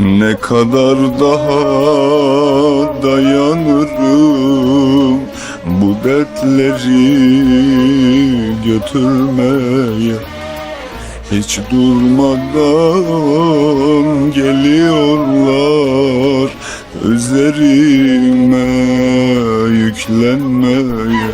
Ne kadar daha dayanırım bu dertleri götürmeye? Hiç durmadan geliyorlar üzerime yüklenmeye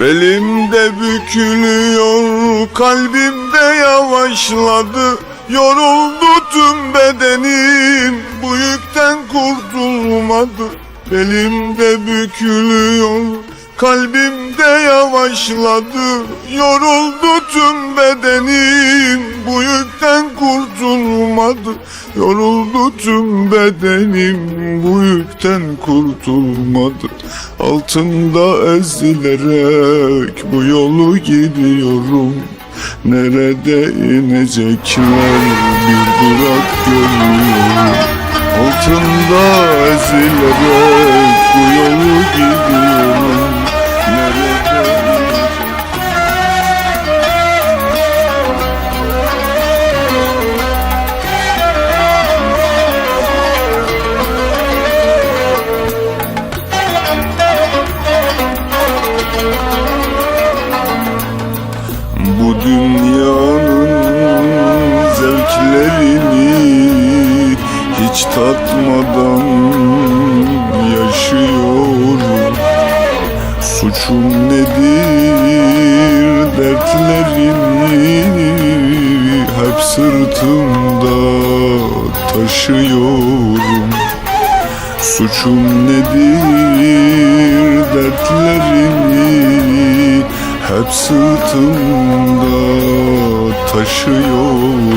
Belimde bükülüyor, kalbimde yavaşladı. Yoruldu tüm bedenim, bu yükten kurtulmadı. Belimde bükülüyor, kalbimde yavaşladı. Yoruldu tüm bedenim, bu yükten kurtulmadı. Yoruldu tüm bedenim, bu yükten kurtulmadı Altında ezilerek bu yolu gidiyorum. Nerede inecekler bir durak görüyorum. Altında ezilerek Bu dünyanın zevklerini hiç tatmadan yaşıyorum. Suçum nedir dertlerimi hep sırtımda taşıyorum. Suçum nedir dertlerimi hep sırtımda taşıyorum.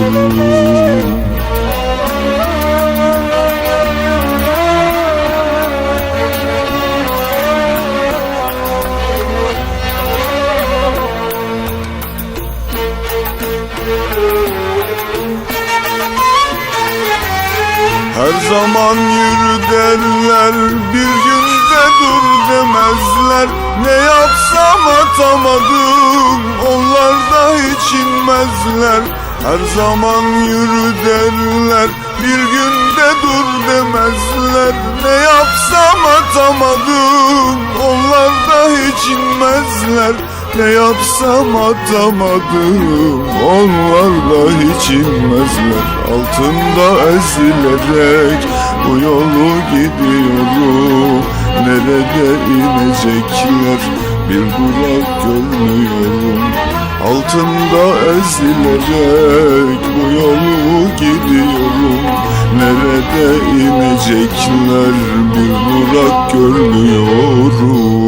Her zaman yürü derler bir günde dur demezler Ne yapsam atamadım. Onlar da hiç inmezler. Her zaman yürü derler. Bir günde dur demezler. Ne yapsam atamadım. Onlar da hiç inmezler. Ne yapsam atamadım. Onlar da hiç inmezler. Altında ezilerek Bu yolu gidiyorum Nerede inecekler? Bir durak görmüyorum. Altında ezilerek Bu yolu gidiyorum. Nerede inecekler? Bir durak görmüyorum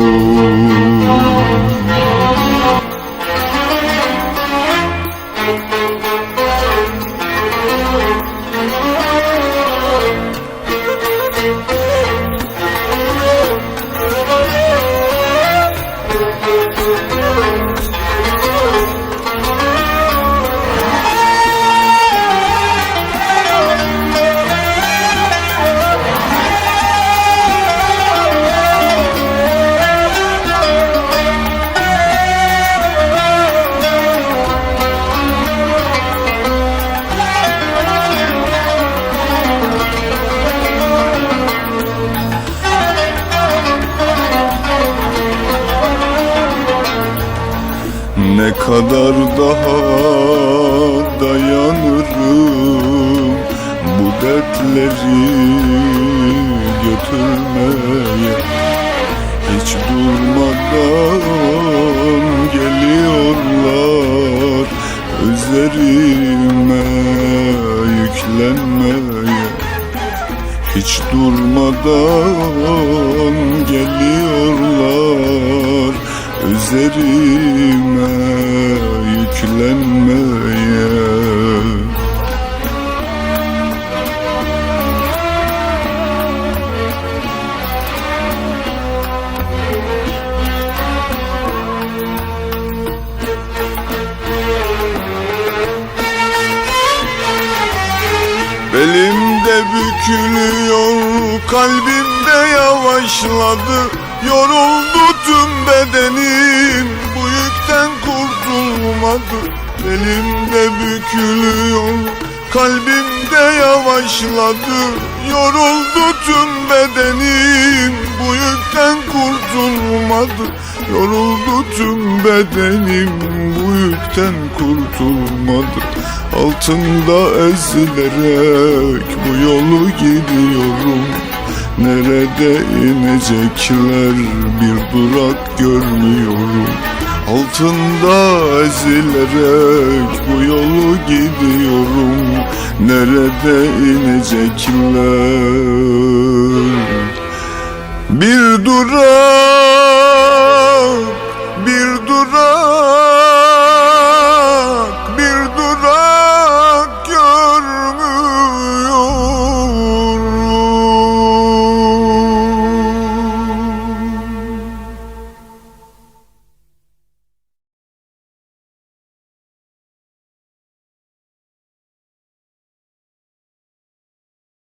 Ne kadar daha dayanırım bu dertleri götürmeye? Hiç durmadan geliyorlar üzerime yüklenmeye. Hiç durmadan geliyorlar üzerime yüklenmeye. Belimde bükülüyor, kalbimde yavaşladı Yoruldu Belimde bükülüyor Kalbimde yavaşladı. Yoruldu tüm bedenim Bu yükten kurtulmadı. Yoruldu tüm bedenim Bu yükten kurtulmadı. Altında ezilerek Bu yolu gidiyorum. Nerede inecekler bir durak görmüyorum Altında ezilerek bu yolu gidiyorum. Nerede inecekler? Bir durak